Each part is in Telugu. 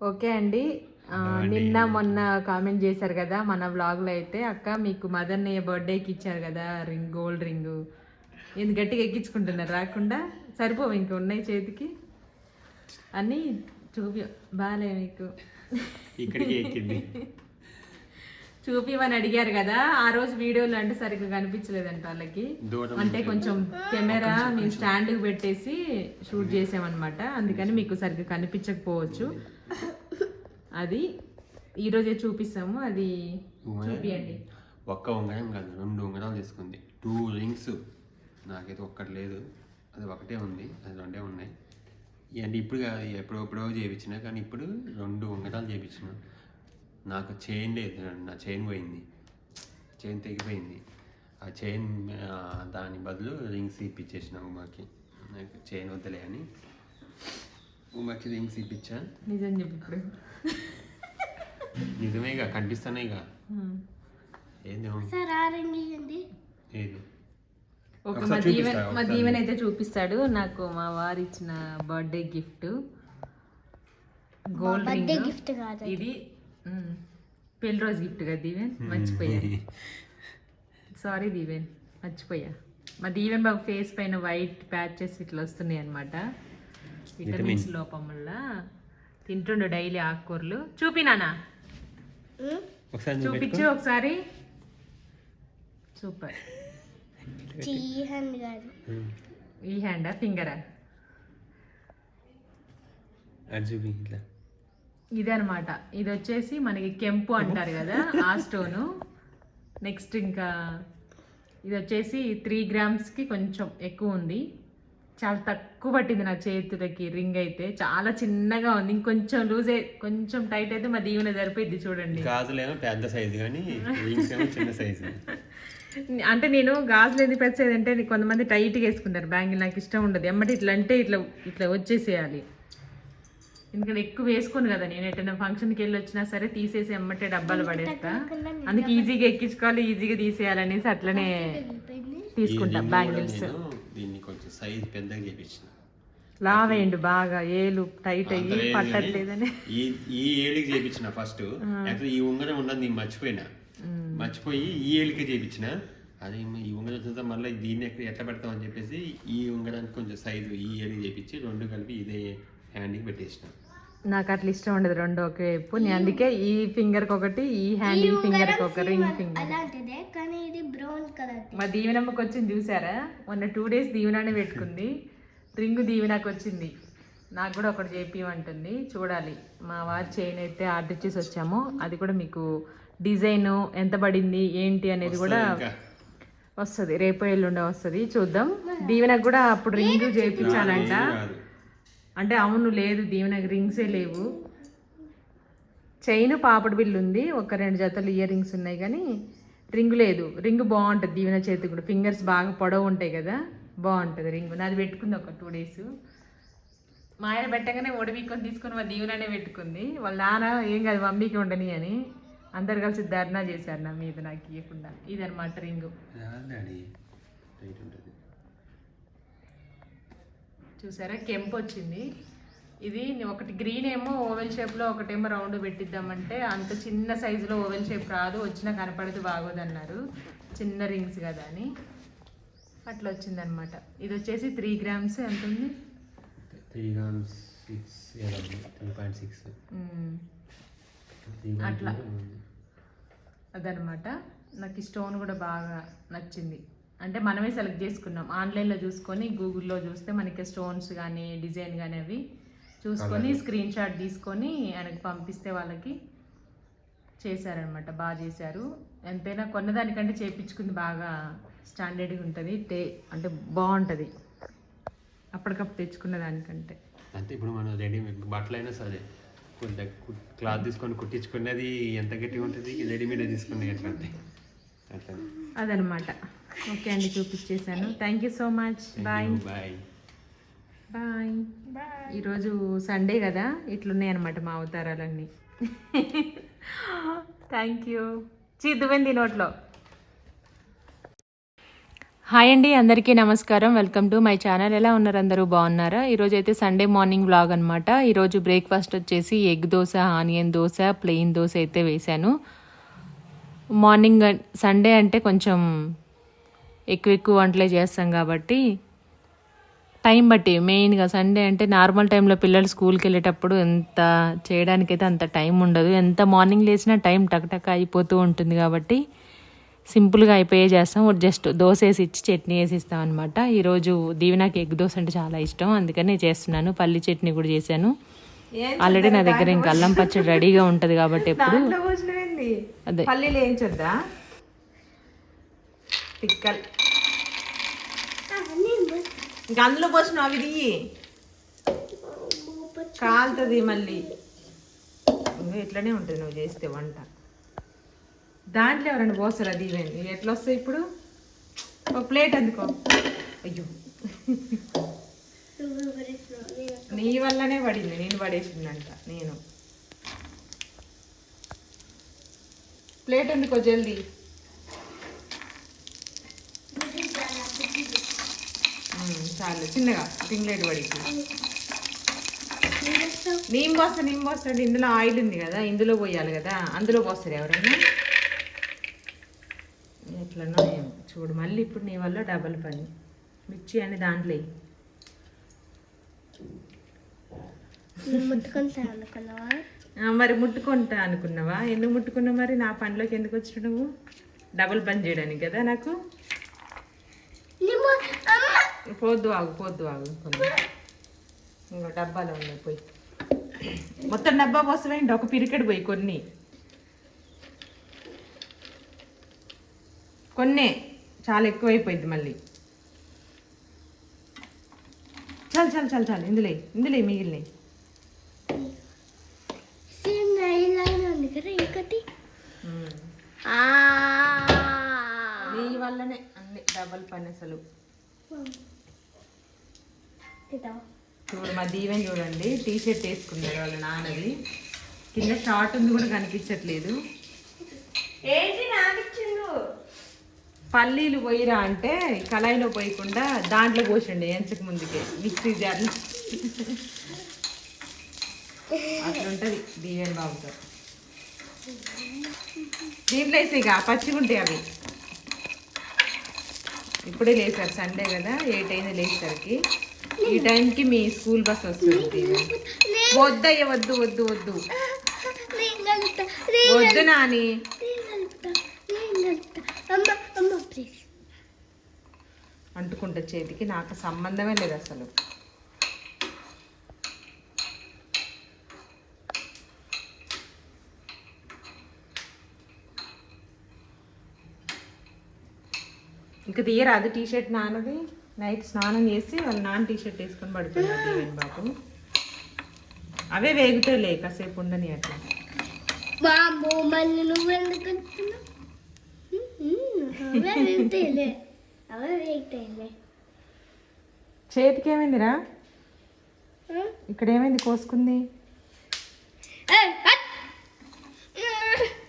ఓకే అండి. నిన్న మొన్న కామెంట్ చేశారు కదా మన వ్లాగ్లో అయితే అక్క మీకు మదర్ నే బర్త్డేకి ఇచ్చారు కదా రింగ్ గోల్డ్ రింగ్. ఇది గట్టిగా ఎక్కించుకుంటున్నారు రాకుండా? సరిపోవు ఇంక ఉన్నాయి చేతికి. అన్నీ చూపి బాగాలే మీకు. ఇక్కడికి ఎక్కింది. చూపిమని అడిగారు కదా ఆ రోజు వీడియోలో అంటే సరిగ్గా కనిపించలేదంట వాళ్ళకి. అంటే కొంచెం కెమెరా మేము స్టాండ్ పెట్టేసి షూట్ చేసామన్నమాట. అందుకని మీకు సరిగ్గా కనిపించకపోవచ్చు. అది ఈరోజే చూపిస్తాము. అది చూపియండి. ఒక్క ఉంగరం కాదు రెండు ఉంగరాలు తీసుకుంది. Two rings. నాకైతే ఒక్కటి లేదు. అది ఒకటే ఉంది. అది రెండే ఉన్నాయి. అంటే ఇప్పుడు కాదు ఎప్పుడో ఎప్పుడో చేయించిన కానీ ఇప్పుడు రెండు ఉంగరాలు చేయించిన. నాకు చైన్ లేదు నా చైన్ పోయింది. చైన్ తెగిపోయింది. ఆ చైన్ దాని బదులు రింగ్స్ ఇప్పించేసిన ఉమాకి. నాకు చైన్ వద్దలే అని ఉమాకి రింగ్స్ ఇప్పించా నిజం చెప్పు నిజమేగా కనిపిస్తున్నాయిగా హ్మ్. ఏంది ఏది? ఓకే ఒకసారి మా దీవెన్ మా. దీవెన్ అయితే చూపిస్తాడు. నాకు మా వారు ఇచ్చిన బర్త్డే గిఫ్ట్ గోల్డ్ గిఫ్ట్ కాదు ఇది పెళ్ళి రోజు గిఫ్ట్ కదా దీవెన్? మర్చిపోయా. సారీ దీవెన్ మర్చిపోయా. మా దీవెన్ బాబు ఫేస్ పైన వైట్ ప్యాచెస్ ఇట్లా వస్తున్నాయి అనమాట విటమిన్స్ లోపం వల్ల. తింటుండు డైలీ ఆకుకూరలు. చూపినానా చూపించు ఒకసారి. సూపర్ ఈ హ్యాండా ఫింగరా అది చూపి ఇట్లా. ఇదనమాట ఇది వచ్చేసి మనకి కెంపు అంటారు కదా ఆ స్టోను. నెక్స్ట్ ఇంకా ఇది వచ్చేసి త్రీ గ్రామ్స్కి కొంచెం ఎక్కువ ఉంది చాలా తక్కువ పట్టింది నా చేతులకి రింగ్ అయితే. చాలా చిన్నగా ఉంది. ఇంకొంచెం లూజ్ కొంచెం టైట్ అయితే మా దీవెన సరిపోయింది చూడండి. గాజులేమో పెద్ద సైజు కానీ చిన్న సైజు. అంటే నేను గాజులు ఎందుకు పెంచేది అంటే కొంతమంది టైట్గా వేసుకుంటారు. బ్యాంగిల్ నాకు ఇష్టం ఉండదు. ఎమ్మటి ఇట్లా అంటే ఇట్లా ఇట్లా వచ్చేసేయాలి. ఎందుకంటే ఎక్కువ వేసుకోను కదా నేను. ఎటైనా ఫంక్షన్కి వెళ్ళి వచ్చినా సరే తీసేసి ఎమ్మటే డబ్బాలు పడేస్తా. అందుకే ఈజీగా ఎక్కించుకోవాలి ఈజీగా తీసేయాలనేసి అట్లనే తీసుకుంటా బ్యాంగిల్స్. నేను దీన్ని కొంచెం సైజ్ పెద్దగా చేపించిన. లావేయండు బాగా ఏలు టైట్ అయ్యి పట్టట్లేదని. ఈ ఈ ఏలికి చేపించిన ఫస్ట్. యాక్చువల్లీ ఈ ఉంగరం ఉన్నది నేను మర్చిపోయినా. మర్చిపోయి ఈ ఏలికే చేపించిన. అది ఈ ఉంగరం చూస్తే మళ్ళీ దీన్ని ఎక్కడ ఎట్లా పెడతాం అని చెప్పేసి ఈ ఉంగరానికి కొంచెం సైజు ఈ ఏలికి చేపించి రెండు కలిపి ఇదే హ్యాండ్కి పెట్టేసిన. నాకు అట్లా ఇష్టం ఉండదు రెండు ఒకే వైపు. నేను అందుకే ఈ ఫింగర్కి ఒకటి ఈ హ్యాండ్ ఈ ఫింగర్కి ఒక రింగ్ ఫింగర్ అలాంటిదే కానీ ఇది బ్రౌన్ కలర్ మా దీవెనమ్మకి వచ్చింది చూసారా? మొన్న టూ డేస్ దీవెనానే పెట్టుకుంది. రింగు దీవెనకు వచ్చింది. నాకు కూడా ఒకటి చేపియమంటుంది. చూడాలి. మా వారి చైన్ అయితే ఆర్డర్ ఇచ్చేసి వచ్చాము. అది కూడా మీకు డిజైన్ ఎంత పడింది ఏంటి అనేది కూడా వస్తుంది. రేపు ఎల్లుండే వస్తుంది. చూద్దాం. దీవెనకు కూడా అప్పుడు రింగ్ చేయించాలంట అంటే అవును లేదు దీవెనకు రింగ్సే లేవు. చైన్ పాపడి బిల్లు ఉంది ఒక రెండు జతలు ఇయర్ రింగ్స్ ఉన్నాయి కానీ రింగ్ లేదు. రింగ్ బాగుంటుంది దీవెన చేతికి కూడా. ఫింగర్స్ బాగా పొడవు ఉంటాయి కదా బాగుంటుంది రింగ్. నాది పెట్టుకుంది ఒక టూ డేస్. మా ఆయన పెట్టగానే ఒడివిక్కొని తీసుకొని మా దీవెననే పెట్టుకుంది. వాళ్ళ నాన్న ఏం కాదు మమ్మీకి ఉండని అని అందరు కలిసి ధర్నా చేశారు నా మీద నాకు ఇవ్వకుండా ఇదనమాట రింగు రాదు డాడీ రైట్ ఉంటుంది చూసారా? కెంపు వచ్చింది ఇది ఒకటి గ్రీన్ ఏమో ఓవెల్ షేప్లో ఒకటేమో రౌండ్ పెట్టిద్దామంటే అంత చిన్న సైజులో ఓవెల్ షేప్ రాదు. వచ్చినా కనపడదు బాగోదన్నారు. చిన్న రింగ్స్ కదా అని. అట్లా వచ్చిందనమాట ఇది వచ్చేసి త్రీ గ్రామ్స్ ఎంత ఉంది? Three grams six three point six. అట్లా. అదనమాట నాకు ఈ స్టోన్ కూడా బాగా నచ్చింది. అంటే మనమే సెలెక్ట్ చేసుకున్నాం. ఆన్లైన్లో చూసుకొని గూగుల్లో చూస్తే మనకి స్టోన్స్ కానీ డిజైన్ కానీ అవి చూసుకొని స్క్రీన్ షాట్ తీసుకొని ఆయనకి పంపిస్తే వాళ్ళకి చేశారనమాట బాగా చేశారు. ఎంతైనా కొన్నదానికంటే చేపించుకుంది బాగా స్టాండర్డ్గా ఉంటుంది. టే అంటే బాగుంటుంది. అప్పటికప్పుడు తెచ్చుకున్న దానికంటే. అంటే ఇప్పుడు మనం రెడీమేడ్ బట్టలైనా సరే కొద్దిగా క్లాత్ తీసుకొని కుట్టించుకున్నది ఎంత గట్టిగా ఉంటుంది? రెడీమేడ్ తీసుకునే ఎట్లా? అదనమాట. ఓకే అండి చూపించేశాను thank you so much bye bye bye ఈరోజు సండే కదా ఇట్లున్నాయి అనమాట మా అవతారాలన్నీ. థ్యాంక్ యూ చీద్దుపోయింది నోట్లో. హాయ్ అండి అందరికీ నమస్కారం. వెల్కమ్ టు మై ఛానల్ ఎలా ఉన్నారు అందరూ? బాగున్నారా? ఈరోజు అయితే సండే మార్నింగ్ వ్లాగ్ అనమాట ఈరోజు బ్రేక్ఫాస్ట్ వచ్చేసి egg dosa onion dosa plain dosa అయితే వేశాను. మార్నింగ్ సండే అంటే కొంచెం ఎక్కువ ఎక్కువ వంటలే చేస్తాం కాబట్టి టైం బట్టి మెయిన్గా సండే అంటే నార్మల్ టైంలో పిల్లలు స్కూల్కి వెళ్ళేటప్పుడు ఎంత చేయడానికైతే అంత టైం ఉండదు. ఎంత మార్నింగ్ లేచినా టైం టక్ టక్ అయిపోతూ ఉంటుంది కాబట్టి సింపుల్గా అయిపోయే చేస్తాం. జస్ట్ దోశ వేసి ఇచ్చి చట్నీ వేసి ఇస్తాం అనమాట ఈరోజు దీవెనాకి ఎగ్ దోశ అంటే చాలా ఇష్టం. అందుకని చేస్తున్నాను. పల్లి చట్నీ కూడా చేశాను. ఆల్రెడీ నా దగ్గర ఇంకా అల్లం పచ్చడి రెడీగా ఉంటుంది కాబట్టి ఎప్పుడు అదే. పల్లీలు వేయించొద్దా తిక్కలు ఇంకా అందులో పోసిన అవి దియ్యి కాలుతుంది మళ్ళీ. ఇంకా ఇట్లనే ఉంటుంది నువ్వు చేస్తే వంట. దాంట్లో ఎవరైనా పోస్తారు అది ఇవేంది ఎట్లా వస్తాయి ఇప్పుడు? ఒక ప్లేట్ అందుకో. అయ్యో. నీ వల్లనే పడింది నేను పడేసిందంట నేను. ప్లేట్ ఎందుకో జల్దీ. చాలు చిన్నగా పింగ్లేట్ పడికి నీమ్ పోస్తా నీమ్ పోస్తాడు ఇందులో ఆయిల్ ఉంది కదా ఇందులో పోయాలి కదా అందులో పోస్తారు ఎవరైనా? ఎట్లనో చూడు మళ్ళీ ఇప్పుడు నీ వల్ల డబల్ పని. మిర్చి అని దాంట్లో వెయ్యి. ముట్టుకుంటాను అనుకున్నావా ఆ, మరి ముట్టుకుంటా అనుకున్నావా? ఎందుకు ముట్టుకున్నావు మరి? నా పనిలోకి ఎందుకు వచ్చిన నువ్వు? డబుల్ పని చేయడానికి కదా నాకు. పోద్దు ఆగు పోద్దు ఆగు ఇంకో డబ్బాలో ఉన్నాయి పోయి. మొత్తం డబ్బా పోసవేయండి ఒక పిరికెడు పోయి కొన్ని. కొన్నే. చాలా ఎక్కువైపోయింది మళ్ళీ. చాలు చాలు చాలు చాలు. ఇందులో ఎయ్, ఇందులో ఉంది కదా ఇంకటి. ఉమ్. ఆ. నీ వల్లనే అన్ని డబల్ పని అసలు. చూడు మా దీవెన్ చూడండి టీ షర్ట్ వేసుకున్నాడు వాళ్ళ నాన్నది. కింద షార్ట్ ఉంది కూడా కనిపించట్లేదు. ఏంటి నాకిచ్చిండు పల్లీలు పోయిరా అంటే కళాయిలో పోయకుండా దాంట్లో పోసండి ఎంచక ముందుకే మిక్సీ జార్లో. అట్లుంటది దీవెన్ బాబుతో. దీంట్లో వేసేగా పచ్చిగుంటాయి అవి. ఇప్పుడే లేచారు సండే కదా ఎయిట్ అయింది లేచేసరికి. ఈ టైంకి మీ స్కూల్ బస్ వస్తుంది. వద్దయ్య వద్దు వద్దు వద్దు. వద్దు నాని. అంటుకుంటా చేతికి నాకు సంబంధమే లేదు అసలు. ఇంకా తీయరాదు టీ షర్ట్ నాన్నది. నైట్ స్నానం చేసి వాళ్ళ నాన్న టీ షర్ట్ వేసుకొని పడుతున్నాడు బాబు. అవే వేగుతాయిలే కాసేపు ఉండని అట్లా. బాబు మళ్ళీ నువ్వు ఎందుకు చేతికి ఏమైందిరా? ఇక్కడ ఏమైంది కోసుకుంది?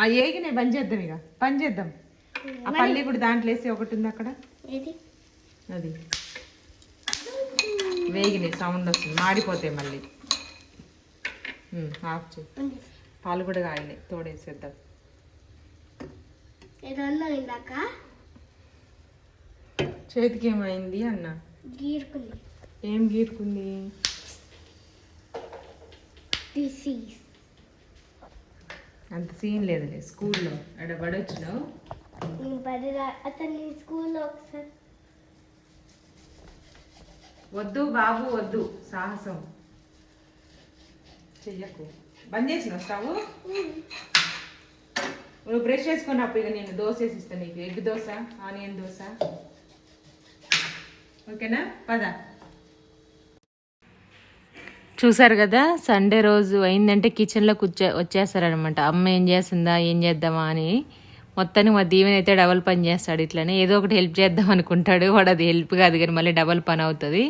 ఆ ఏగినే బంద్ చేద్దాం ఇక పని చేద్దాం. ఆ పల్లి కూడా దాంట్లో వేసి ఒకటి ఉంది అక్కడ? అది. వేగినాయి సౌండ్ వస్తుంది. మాడిపోతాయి మళ్ళీ. ఆఫ్ ఉంది. పాలు కూడా కాయలే తోడేసేద్దాం. చేతికి ఏమైంది అన్న? గీరుకుంది. ఏం గీరుకుంది? అంత సీన్ లేదులే స్కూల్లో. అక్కడ పడొచ్చినావు. నేను అతన్ని స్కూల్లో ఒకసారి. వద్దు బాబు వద్దు. సాహసం. చెయ్యకు. బంద్ చేసిన స్టవ్? నువ్వు బ్రష్ చేసుకున్నప్పుడు ఇక నేను దోశ వేసి ఇస్తాను నీకు. Egg dosa onion dosa. ఓకేనా? పద. చూసారు కదా సండే రోజు అయిందంటే కిచెన్లో కూర్చో వచ్చేస్తారనమాట అమ్మ ఏం చేస్తుందా ఏం చేద్దామా అని. మొత్తానికి మా దీవెన్ అయితే డబల్ పని చేస్తాడు ఇట్లనే. ఏదో ఒకటి హెల్ప్ చేద్దాం అనుకుంటాడు. వాడు అది హెల్ప్ కాదు కానీ మళ్ళీ డబల్ పని అవుతుంది.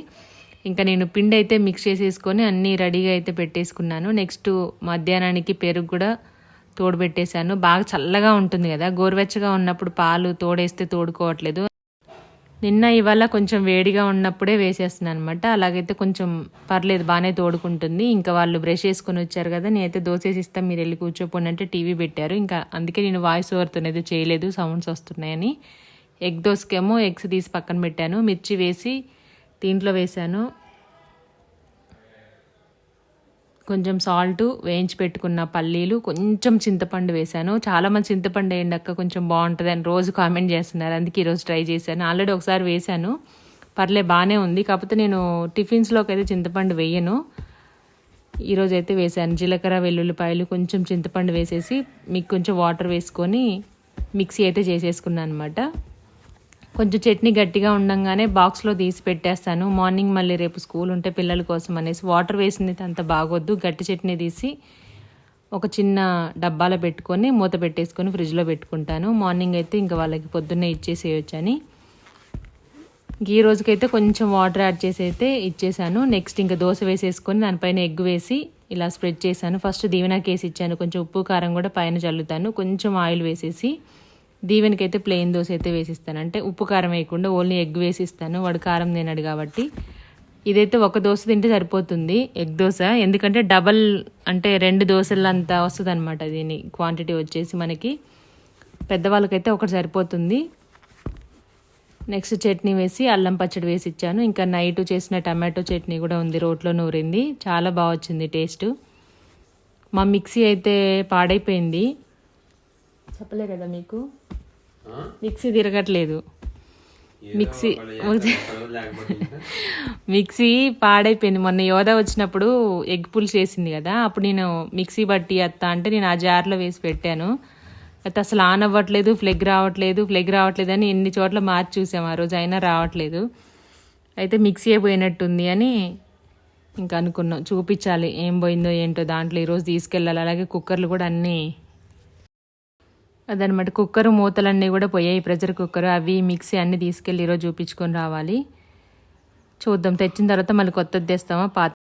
ఇంకా నేను పిండి అయితే మిక్స్ చేసేసుకొని అన్నీ రెడీగా అయితే పెట్టేసుకున్నాను. నెక్స్ట్ మధ్యాహ్నానికి పెరుగు కూడా తోడు పెట్టేశాను. బాగా చల్లగా ఉంటుంది కదా. గోరువెచ్చగా ఉన్నప్పుడు పాలు తోడేస్తే తోడుకోవట్లేదు. నిన్న ఇవాళ కొంచెం వేడిగా ఉన్నప్పుడే వేసేస్తున్నాను అనమాట అలాగైతే కొంచెం పర్లేదు బాగానే తోడుకుంటుంది. ఇంకా వాళ్ళు బ్రష్ చేసుకొని వచ్చారు కదా నేనైతే దోసేసి ఇస్తాను మీరు వెళ్ళి కూర్చోపోండి అంటే టీవీ పెట్టారు. ఇంకా అందుకే నేను వాయిస్ ఓవర్తో అనేది చేయలేదు సౌండ్స్ వస్తున్నాయని. ఎగ్ దోసకేమో ఎగ్స్ తీసి పక్కన పెట్టాను. మిర్చి వేసి దీంట్లో వేశాను. కొంచెం సాల్ట్ వేయించి పెట్టుకున్న పల్లీలు కొంచెం చింతపండు వేశాను. చాలామంది చింతపండు వేయండి అక్క కొంచెం బాగుంటుంది అని రోజు కామెంట్ చేస్తున్నారు. అందుకే ఈరోజు ట్రై చేశాను. ఆల్రెడీ ఒకసారి వేశాను. పర్లే బాగానే ఉంది. కాకపోతే నేను టిఫిన్స్లోకి అయితే చింతపండు వేయను. ఈరోజు అయితే వేసాను జీలకర్ర వెల్లుల్లిపాయలు కొంచెం చింతపండు వేసేసి మీకు కొంచెం వాటర్ వేసుకొని మిక్సీ అయితే చేసేసుకున్నాను అనమాట కొంచెం చట్నీ గట్టిగా ఉండంగానే బాక్స్లో తీసి పెట్టేస్తాను. మార్నింగ్ మళ్ళీ రేపు స్కూల్ ఉంటే పిల్లల కోసం అనేసి. వాటర్ వేసింది అంత బాగొద్దు. గట్టి చట్నీ తీసి ఒక చిన్న డబ్బాలో పెట్టుకొని మూత పెట్టేసుకొని ఫ్రిడ్జ్లో పెట్టుకుంటాను. మార్నింగ్ అయితే ఇంకా వాళ్ళకి పొద్దున్నే ఇచ్చేసేయొచ్చని ఈ రోజుకైతే కొంచెం వాటర్ యాడ్ చేసి అయితే ఇచ్చేసాను. నెక్స్ట్ ఇంకా దోశ వేసేసుకొని దానిపైన ఎగ్ వేసి ఇలా స్ప్రెడ్ చేశాను. ఫస్ట్ దీవెనకి వేసి ఇచ్చాను. కొంచెం ఉప్పు కారం కూడా పైన చల్లుతాను. కొంచెం ఆయిల్ వేసేసి దీవెనకైతే ప్లెయిన్ దోశ అయితే వేసిస్తాను. అంటే ఉప్పు కారం వేయకుండా ఓన్లీ ఎగ్ వేసిస్తాను. వాడు కారం తినడు కాబట్టి. ఇదైతే ఒక దోశ తింటే సరిపోతుంది. ఎగ్ దోశ. ఎందుకంటే డబల్ అంటే రెండు దోశలంతా వస్తుంది అనమాట దీని క్వాంటిటీ వచ్చేసి మనకి. పెద్దవాళ్ళకైతే ఒకటి సరిపోతుంది. నెక్స్ట్ చట్నీ వేసి అల్లం పచ్చడి వేసి ఇచ్చాను ఇంకా నైట్ చేసిన టమాటో చట్నీ కూడా ఉంది. రోట్లో నూరింది. చాలా బాగా వచ్చింది టేస్ట్. మా మిక్సీ అయితే పాడైపోయింది. చెప్పలే కదా మీకు మిక్సీ తిరగట్లేదు. మిక్సీ మిక్సీ పాడైపోయింది. మొన్న యోధ వచ్చినప్పుడు ఎగ్ పులుసు చేసింది కదా అప్పుడు నేను మిక్సీ బట్టి అత్త అంటే నేను ఆ జార్లో వేసి పెట్టాను. అయితే అసలు ఆన్ అవ్వట్లేదు ఫ్లెగ్ రావట్లేదు ఫ్లెగ్ రావట్లేదు అని ఎన్ని చోట్ల మార్చి చూసాం. ఆ రోజు అయినా రావట్లేదు. అయితే మిక్సీ పోయినట్టుంది అని ఇంకా అనుకున్నాం. చూపించాలి ఏం పోయిందో ఏంటో దాంట్లో ఈరోజు తీసుకెళ్ళాలి. అలాగే కుక్కర్లు కూడా అన్నీ అదనమాట కుక్కర్ మూతలన్నీ కూడా పోయాయి. ప్రెషర్ కుక్కర్ అవి మిక్సీ అన్నీ తీసుకెళ్ళి ఈరోజు చూపించుకొని రావాలి. చూద్దాం. తెచ్చిన తర్వాత మళ్ళీ కొత్తది తెస్తామా? పాత